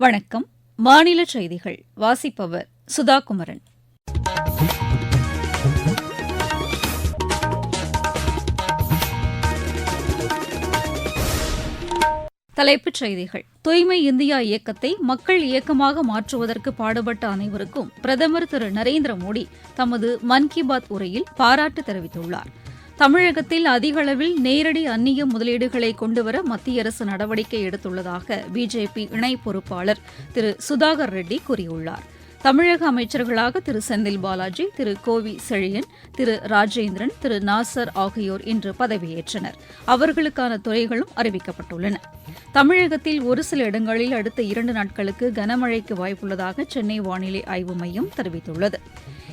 வணக்கம். மாநில செய்திகள். வாசிப்பவர் சுதா குமரன் தலைப்புச் செய்திகள். தூய்மை இந்தியா இயக்கத்தை மக்கள் இயக்கமாக மாற்றுவதற்கு பாடுபட்ட அனைவருக்கும் பிரதமர் திரு நரேந்திர மோடி தமது மன் கி பாத் உரையில் பாராட்டு தெரிவித்துள்ளார். தமிழகத்தில் அதிக அளவில் நேரடி அந்நிய முதலீடுகளை கொண்டுவர மத்திய அரசு நடவடிக்கை எடுத்துள்ளதாக பிஜேபி இணை பொறுப்பாளர் திரு சுதாகர் ரெட்டி கூறியுள்ளார். தமிழக அமைச்சர்களாக திரு செந்தில் பாலாஜி திரு கோவி செழியன் திரு ராஜேந்திரன் திரு நாசர் ஆகியோர் இன்று பதவியேற்றனர். அவர்களுக்கான துறைகளும் அறிவிக்கப்பட்டுள்ளன. தமிழகத்தில் ஒரு சில இடங்களில் அடுத்த இரண்டு நாட்களுக்கு கனமழைக்கு வாய்ப்புள்ளதாக சென்னை வானிலை ஆய்வு மையம் தெரிவித்துள்ளது.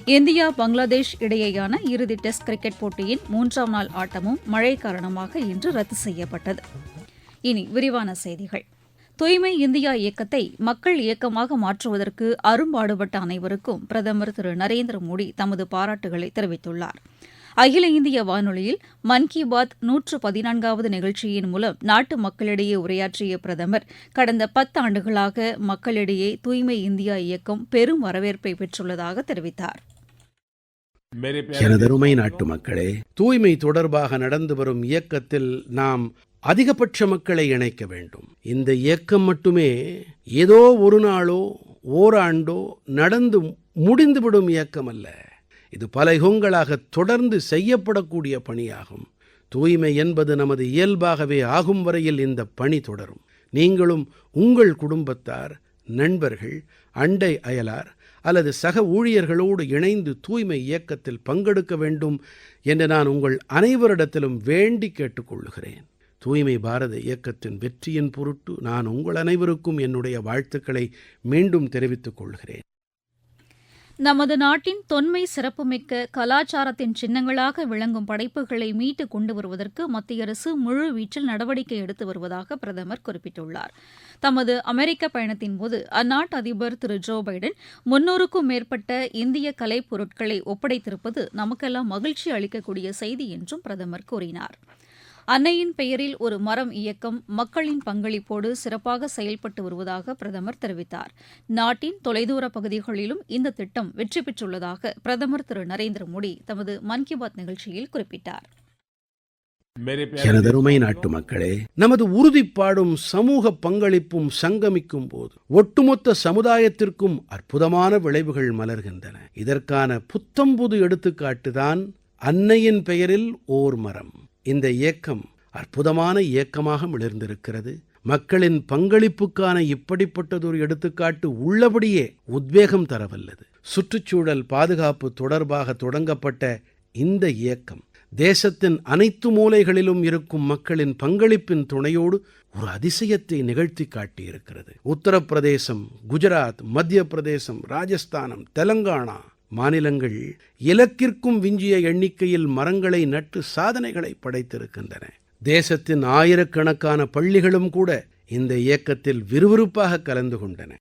இந்தியா பங்களாதேஷ் இடையேயான இறுதி டெஸ்ட் கிரிக்கெட் போட்டியின் மூன்றாம் நாள் ஆட்டமும் மழை காரணமாக இன்று ரத்து செய்யப்பட்டது. இனி விரிவான செய்திகள். தூய்மை இந்தியா இயக்கத்தை மக்கள் இயக்கமாக மாற்றுவதற்கு அரும்பாடுபட்ட அனைவருக்கும் பிரதமர் திரு நரேந்திர மோடி தமது பாராட்டுகளை தெரிவித்துள்ளார். அகில இந்திய வானொலியில் மன் கி பாத் நூற்று பதினான்காவது நிகழ்ச்சியின் மூலம் நாட்டு மக்களிடையே உரையாற்றிய பிரதமர் கடந்த பத்தாண்டுகளாக மக்களிடையே தூய்மை இந்தியா இயக்கம் பெரும் வரவேற்பை பெற்றுள்ளதாக தெரிவித்தார். எனதருமை நாட்டு மக்களே தூய்மை தொடர்பாக நடந்து வரும் இயக்கத்தில் நாம் அதிகபட்ச மக்களை இணைக்க வேண்டும். இந்த இயக்கம் மட்டுமே ஏதோ ஒரு நாளோ ஓராண்டோ நடந்து முடிந்துவிடும் இயக்கம் அல்ல. இது பல யுகங்களாக தொடர்ந்து செய்யப்படக்கூடிய பணியாகும். தூய்மை என்பது நமது இயல்பாகவே ஆகும் வரையில் இந்த பணி தொடரும். நீங்களும் உங்கள் குடும்பத்தார் நண்பர்கள் அண்டை அயலார் அல்லது சக ஊழியர்களோடு இணைந்து தூய்மை இயக்கத்தில் பங்கெடுக்க வேண்டும் என்று நான் உங்கள் அனைவரிடத்திலும் வேண்டி கேட்டுக்கொள்கிறேன் தூய்மை பாரத இயக்கத்தின் வெற்றியின் பொருட்டு நான் உங்கள் அனைவருக்கும் என்னுடைய வாழ்த்துக்களை மீண்டும் தெரிவித்துக் கொள்கிறேன். நமது நாட்டின் தொன்மை சிறப்புமிக்க கலாச்சாரத்தின் சின்னங்களாக விளங்கும் படைப்புகளை மீட்டு கொண்டு வருவதற்கு மத்திய அரசு முழு வீச்சில் நடவடிக்கை எடுத்து வருவதாக பிரதமர் குறிப்பிட்டுள்ளார். தமது அமெரிக்க பயணத்தின்போது அந்நாட்டு அதிபர் திரு ஜோ பைடன் முன்னூறுக்கும் மேற்பட்ட இந்திய கலைப் பொருட்களை ஒப்படைத்திருப்பது நமக்கெல்லாம் மகிழ்ச்சி அளிக்கக்கூடிய செய்தி என்றும் பிரதமர் கூறினார். அன்னையின் பெயரில் ஒரு மரம் இயக்கம் மக்களின் பங்களிப்போடு சிறப்பாக செயல்பட்டு வருவதாக பிரதமர் தெரிவித்தார். நாட்டின் தொலைதூர பகுதிகளிலும் இந்த திட்டம் வெற்றி பெற்றுள்ளதாக பிரதமர் திரு நரேந்திர மோடி தமது மன் கி பாத் நிகழ்ச்சியில் குறிப்பிட்டார். எனதருமை நாட்டு மக்களே நமது உறுதிப்பாடும் சமூக பங்களிப்பும் சங்கமிக்கும் போது ஒட்டுமொத்த சமுதாயத்திற்கும் அற்புதமான விளைவுகள் மலர்கின்றன. இதற்கான புத்தம்புது எடுத்துக்காட்டுதான் அன்னையின் பெயரில் ஓர் மரம். இந்த இயக்கம் அற்புதமான இயக்கமாக மிளர்ந்திருக்கிறது மக்களின் பங்களிப்புக்கான இப்படிப்பட்டதொரு எடுத்துக்காட்டு உள்ளபடியே உத்வேகம் தரவல்லது. சுற்றுச்சூழல் பாதுகாப்பு தொடர்பாக தொடங்கப்பட்ட இந்த இயக்கம் தேசத்தின் அனைத்து மூலைகளிலும் இருக்கும் மக்களின் பங்களிப்பின் துணையோடு ஒரு அதிசயத்தை நிகழ்த்தி காட்டியிருக்கிறது. உத்தரப்பிரதேசம் குஜராத் மத்திய பிரதேசம் ராஜஸ்தானம் தெலங்கானா மாநிலங்கள் இலக்கிற்கும் விஞ்சிய எண்ணிக்கையில் மரங்களை நட்டு சாதனைகளை படைத்திருக்கின்றன. தேசத்தின் ஆயிரக்கணக்கான பள்ளிகளும் கூட இந்த இயக்கத்தில் விறுவிறுப்பாக கலந்து கொண்டன.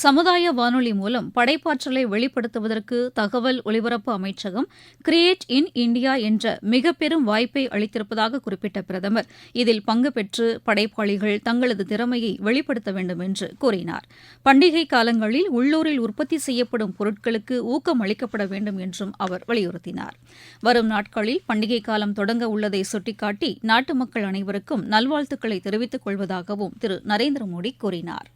சமுதாய வானொலி மூலம் படைப்பாற்றலை வெளிப்படுத்துவதற்கு தகவல் ஒலிபரப்பு அமைச்சகம் கிரியேட் இன் இந்தியா என்ற மிக பெரும் வாய்ப்பை அளித்திருப்பதாக குறிப்பிட்ட பிரதமர். இதில் பங்கு பெற்று படைப்பாளிகள் தங்களது திறமையை வெளிப்படுத்த வேண்டும் என்று கூறினார். பண்டிகை காலங்களில் உள்ளூரில் உற்பத்தி செய்யப்படும் பொருட்களுக்கு ஊக்கம் அளிக்கப்பட வேண்டும் என்றும் அவர் வலியுறுத்தினார். வரும் நாட்களில் பண்டிகை காலம் தொடங்க உள்ளதை சுட்டிக்காட்டி நாட்டு மக்கள் அனைவருக்கும் நல்வாழ்த்துக்களை தெரிவித்துக் கொள்வதாகவும் திரு நரேந்திர மோடி கூறினார்.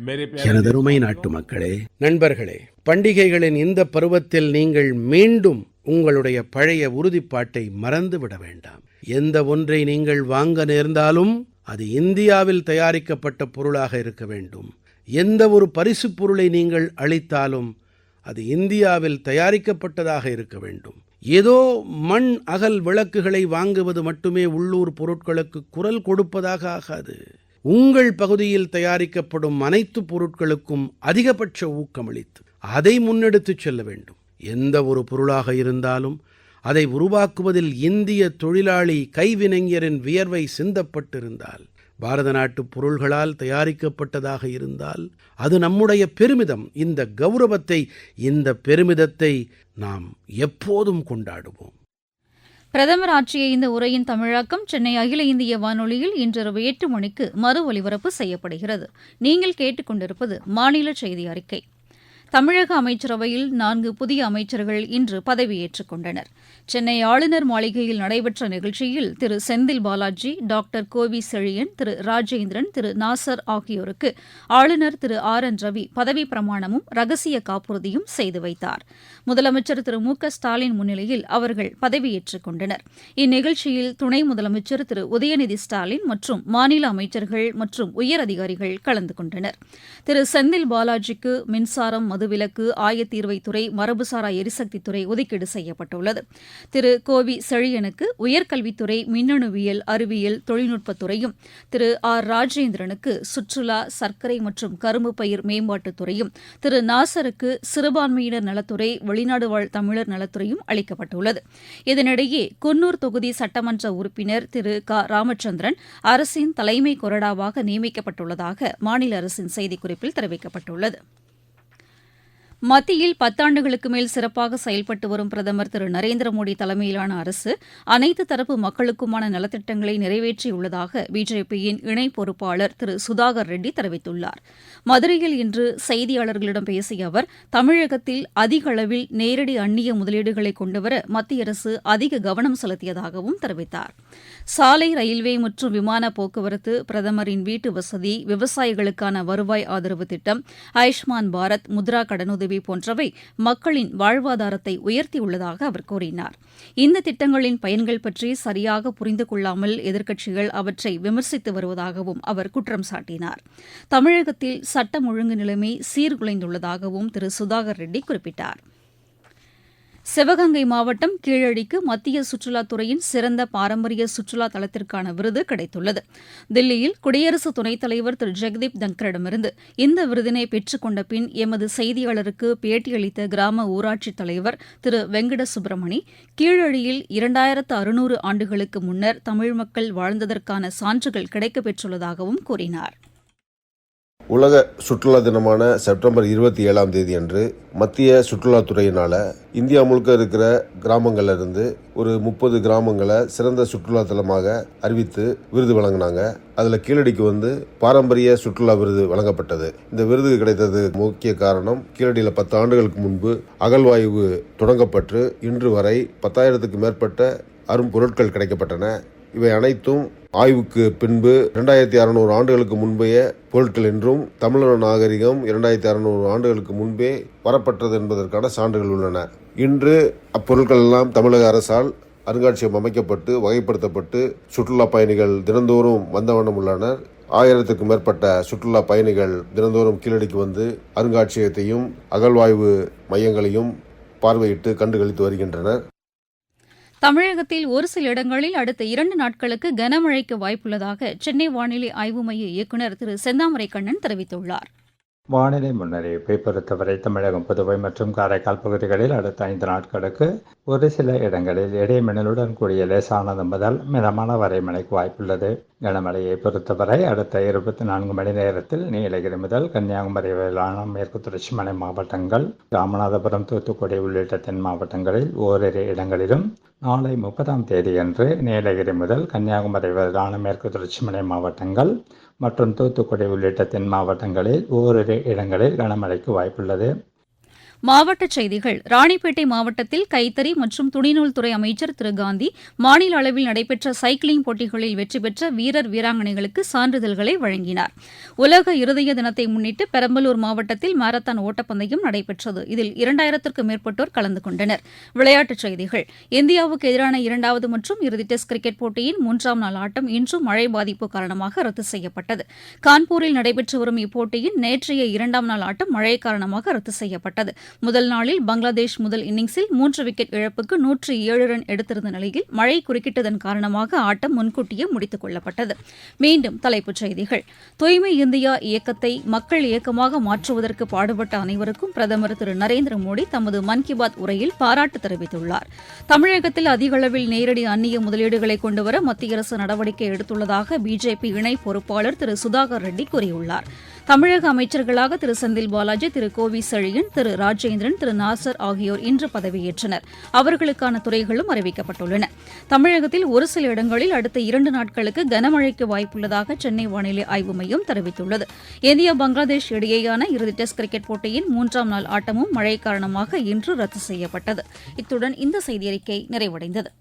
எனதருமை நாட்டு மக்களே நண்பர்களே பண்டிகைகளின் இந்த பருவத்தில் நீங்கள் மீண்டும் உங்களுடைய பழைய உறுதிப்பாட்டை மறந்துவிட வேண்டாம். எந்த ஒன்றை நீங்கள் வாங்க நேர்ந்தாலும் அது இந்தியாவில் தயாரிக்கப்பட்ட பொருளாக இருக்க வேண்டும். எந்த ஒரு பரிசுப் பொருளை நீங்கள் அளித்தாலும் அது இந்தியாவில் தயாரிக்கப்பட்டதாக இருக்க வேண்டும். ஏதோ மண் அகல் விளக்குகளை வாங்குவது மட்டுமே உள்ளூர் பொருட்களுக்கு குரல் கொடுப்பதாக ஆகாது. உங்கள் பகுதியில் தயாரிக்கப்படும் அனைத்து பொருட்களுக்கும் அதிகபட்ச ஊக்கமளித்து அதை முன்னெடுத்துச் செல்ல வேண்டும். எந்த ஒரு பொருளாக இருந்தாலும் அதை உருவாக்குவதில் இந்திய தொழிலாளி கைவினைஞரின் வியர்வை சிந்தப்பட்டிருந்தால் பாரத நாட்டுப் பொருள்களால் தயாரிக்கப்பட்டதாக இருந்தால் அது நம்முடைய பெருமிதம். இந்த கௌரவத்தை இந்த பெருமிதத்தை நாம் எப்போதும் கொண்டாடுவோம். பிரதமர் ஆற்றிய இந்த உரையின் தமிழாக்கம் சென்னை அகில இந்திய வானொலியில் இன்றிரவு எட்டு மணிக்கு மறு ஒலிபரப்பு செய்யப்படுகிறது. நீங்கள் கேட்டுக்கொண்டிருப்பது மாநில செய்தி அறிக்கை. தமிழக அமைச்சரவையில் நான்கு புதிய அமைச்சர்கள் இன்று பதவியேற்றுக் கொண்டனர். சென்னை ஆளுநர் மாளிகையில் நடைபெற்ற நிகழ்ச்சியில் திரு செந்தில் பாலாஜி டாக்டர் கோவி செழியன் திரு ராஜேந்திரன் திரு நாசர் ஆகியோருக்கு ஆளுநர் திரு ஆர் என் ரவி பதவி பிரமாணமும் ரகசிய காப்புறுதியும் செய்து வைத்தார். முதலமைச்சர் திரு மு க ஸ்டாலின் முன்னிலையில் அவர்கள் பதவியேற்றுக் கொண்டனர். இந்நிகழ்ச்சியில் துணை முதலமைச்சர் திரு உதயநிதி ஸ்டாலின் மற்றும் மாநில அமைச்சர்கள் மற்றும் உயரதிகாரிகள் கலந்து கொண்டனர். திரு செந்தில் பாலாஜிக்கு மின்சாரம் மதுவிலக்கு ஆயத்தீர்வைத்துறை மரபுசாரா எரிசக்தித்துறை ஒதுக்கீடு செய்யப்பட்டுள்ளது. திரு. கோவி செழியனுக்கு உயர்கல்வித்துறை மின்னணுவியல் அறிவியல் தொழில்நுட்பத்துறையும் திரு. ஆர். ராஜேந்திரனுக்கு சுற்றுலா சர்க்கரை மற்றும் கரும்பு பயிர் மேம்பாட்டுத்துறையும் திரு. நாசருக்கு சிறுபான்மையினர் நலத்துறை வெளிநாடு வாழ் தமிழர் நலத்துறையும் அளிக்கப்பட்டுள்ளது. இதனிடையே குன்னூர் தொகுதி சட்டமன்ற உறுப்பினர் திரு. க. ராமச்சந்திரன் அரசின் தலைமை கொறடாவாக நியமிக்கப்பட்டுள்ளதாக மாநில அரசின் செய்திக்குறிப்பில் தெரிவிக்கப்பட்டுள்ளது. மத்தியில் பத்தாண்டுகளுக்கு மேல் சிறப்பாக செயல்பட்டு வரும் பிரதமர் திரு நரேந்திர மோடி தலைமையிலான அரசு அனைத்து தரப்பு மக்களுக்குமான நலத்திட்டங்களை நிறைவேற்றியுள்ளதாக பிஜேபியின் இணை பொறுப்பாளர் திரு சுதாகர் ரெட்டி தெரிவித்துள்ளார். மதுரையில் இன்று செய்தியாளர்களிடம் பேசிய அவர் தமிழகத்தில் அதிக அளவில் நேரடி அந்நிய முதலீடுகளை கொண்டுவர மத்திய அரசு அதிக கவனம் செலுத்தியதாகவும் தெரிவித்தார். சாலை ரயில்வே மற்றும் விமான போக்குவரத்து பிரதமரின் வீட்டு வசதி விவசாயிகளுக்கான வருவாய் ஆதரவு திட்டம் ஆயுஷ்மான் பாரத் முத்ரா கடனுதவி போன்றவை மக்களின் வாழ்வாதாரத்தை உயர்த்தியுள்ளதாக அவர் கூறினார். இந்த திட்டங்களின் பயன்கள் பற்றி சரியாக புரிந்து கொள்ளாமல் எதிர்க்கட்சிகள் அவற்றை விமர்சித்து வருவதாகவும் அவர் குற்றம் சாட்டினார். தமிழகத்தில் சட்டம் ஒழுங்கு நிலைமை சீர்குலைந்துள்ளதாகவும் திரு. சுதாகர் ரெட்டி குறிப்பிட்டார். சிவகங்கை மாவட்டம் கீழடிக்கு மத்திய சுற்றுலாத்துறையின் சிறந்த பாரம்பரிய சுற்றுலா தலத்திற்கான விருது கிடைத்துள்ளது. தில்லியில் குடியரசு துணைத் தலைவர் திரு. ஜெகதீப் தங்கரிடமிருந்து இந்த விருதினை பெற்றுக்கொண்ட பின் எமது செய்தியாளருக்கு பேட்டியளித்த கிராம ஊராட்சித் தலைவர் திரு. வெங்கட சுப்பிரமணி கீழடியில் இரண்டாயிரத்து அறுநூறு ஆண்டுகளுக்கு முன்னர் தமிழ் மக்கள் வாழ்ந்ததற்கான சான்றுகள் கிடைக்கப் பெற்றுள்ளதாகவும் கூறினார். உலக சுற்றுலா தினமான செப்டம்பர் இருபத்தி ஏழாம் தேதி அன்று மத்திய சுற்றுலாத்துறையினால் இந்தியா முழுக்க இருக்கிற கிராமங்கள்ல இருந்து ஒரு முப்பது கிராமங்களை சிறந்த சுற்றுலா தலமாக அறிவித்து விருது வழங்கினாங்க. அதில் கீழடிக்கு வந்து பாரம்பரிய சுற்றுலா விருது வழங்கப்பட்டது. இந்த விருது கிடைத்தது முக்கிய காரணம் கீழடியில் பத்து ஆண்டுகளுக்கு முன்பு அகழ்வாய்வு தொடங்கப்பட்டு இன்று வரை பத்தாயிரத்துக்கு மேற்பட்ட அரும்பொருட்கள் கிடைக்கப்பட்டன. இவை அனைத்தும் ஆய்வுக்கு பின்பு இரண்டாயிரத்தி அறுநூறு ஆண்டுகளுக்கு முன்பைய பொருட்கள் என்றும் தமிழர் நாகரிகம் இரண்டாயிரத்தி அறுநூறு ஆண்டுகளுக்கு முன்பே வரப்பட்டது என்பதற்கான சான்றுகள் உள்ளன. இன்று அப்பொருட்கள் எல்லாம் தமிழக அரசால் அருங்காட்சியகம் அமைக்கப்பட்டு வகைப்படுத்தப்பட்டு சுற்றுலா பயணிகள் தினந்தோறும் வந்தவண்ணம் உள்ளனர். ஆயிரத்துக்கும் மேற்பட்ட சுற்றுலா பயணிகள் தினந்தோறும் கீழடிக்கு வந்து அருங்காட்சியகத்தையும் அகழ்வாய்வு மையங்களையும் பார்வையிட்டு கண்டுகளித்து வருகின்றனர். தமிழகத்தில் ஒரு சில இடங்களில் அடுத்த இரண்டு நாட்களுக்கு கனமழைக்கு வாய்ப்புள்ளதாக சென்னை வானிலை ஆய்வு மைய இயக்குநர் திரு செந்தாமரை கண்ணன் தெரிவித்துள்ளார். வானிலை முன்னறிவிப்பை பொறுத்தவரை தமிழகம் புதுவை மற்றும் காரைக்கால் பகுதிகளில் அடுத்த ஐந்து நாட்களுக்கு ஒரு சில இடங்களில் இடைமின்னலுடன் கூடிய லேசானது முதல் மிதமான வரை மழைக்கு வாய்ப்புள்ளது. கனமழையை பொறுத்தவரை அடுத்த இருபத்தி நான்கு மணி நேரத்தில் நீலகிரி முதல் கன்னியாகுமரி வரையிலான மேற்கு தொடர்ச்சி மலை மாவட்டங்கள் ராமநாதபுரம் தூத்துக்குடி உள்ளிட்ட தென் மாவட்டங்களில் ஓரிரு இடங்களிலும் நாளை முப்பதாம் தேதியன்று நீலகிரி முதல் கன்னியாகுமரி வரையிலான மேற்கு தொடர்ச்சி மலை மாவட்டங்கள் மற்றும் தூத்துக்குடி உள்ளிட்ட தென் மாவட்டங்களில் ஓரிரு இடங்களில் கனமழைக்கு வாய்ப்புள்ளது. மாவட்டச் செய்திகள். ராணிப்பேட்டை மாவட்டத்தில் கைத்தறி மற்றும் துணிநூல் துறை அமைச்சர் திரு காந்தி மாநில அளவில் நடைபெற்ற சைக்கிளிங் போட்டிகளில் வெற்றி பெற்ற வீரர் வீராங்கனைகளுக்கு சான்றிதழ்களை வழங்கினார். உலக இருதய தினத்தை முன்னிட்டு பெரம்பலூர் மாவட்டத்தில் மாரத்தான் ஓட்டப்பந்தயம் நடைபெற்றது. இதில் இரண்டாயிரத்திற்கும் மேற்பட்டோர் கலந்து கொண்டனர். விளையாட்டுச் செய்திகள். இந்தியாவுக்கு எதிரான இரண்டாவது மற்றும் இறுதி டெஸ்ட் கிரிக்கெட் போட்டியின் மூன்றாம் நாள் ஆட்டம் இன்றும் மழை பாதிப்பு காரணமாக ரத்து செய்யப்பட்டது. கான்பூரில் நடைபெற்று வரும் இப்போட்டியின் நேற்றைய இரண்டாம் நாள் ஆட்டம் மழை காரணமாக ரத்து செய்யப்பட்டது. முதல் நாளில் பங்களாதேஷ் முதல் இன்னிங்ஸில் மூன்று விக்கெட் இழப்புக்கு நூற்று ஏழு ரன் எடுத்திருந்த நிலையில் மழை குறுக்கிட்டதன் காரணமாக ஆட்டம் முன்கூட்டியே முடித்துக் கொள்ளப்பட்டது. மீண்டும் தலைப்புச் செய்திகள். தூய்மை இந்தியா இயக்கத்தை மக்கள் இயக்கமாக மாற்றுவதற்கு பாடுபட்ட அனைவருக்கும் பிரதமர் திரு நரேந்திர மோடி தமது மன் கி பாத் உரையில் பாராட்டு தெரிவித்துள்ளார். தமிழகத்தில் அதிக அளவில் நேரடி அந்நிய முதலீடுகளை கொண்டுவர மத்திய அரசு நடவடிக்கை எடுத்துள்ளதாக பிஜேபி இணை பொறுப்பாளர் திரு சுதாகர் ரெட்டி கூறியுள்ளார். தமிழக அமைச்சர்களாக திரு செந்தில் பாலாஜி திரு கோவி செழியன் திரு ராஜேந்திரன் திரு நாசர் ஆகியோர் இன்று பதவியேற்றனர். அவர்களுக்கான துறைகளும் அறிவிக்கப்பட்டுள்ளன. தமிழகத்தில் ஒரு சில இடங்களில் அடுத்த இரண்டு நாட்களுக்கு கனமழைக்கு வாய்ப்புள்ளதாக சென்னை வானிலை ஆய்வு மையம் தெரிவித்துள்ளது. இந்தியா பங்களாதேஷ் இடையேயான இறுதி டெஸ்ட் கிரிக்கெட் போட்டியின் மூன்றாம் நாள் ஆட்டமும் மழை காரணமாக இன்று ரத்து செய்யப்பட்டது. இத்துடன் இந்த செய்தியறிக்கை நிறைவடைந்தது.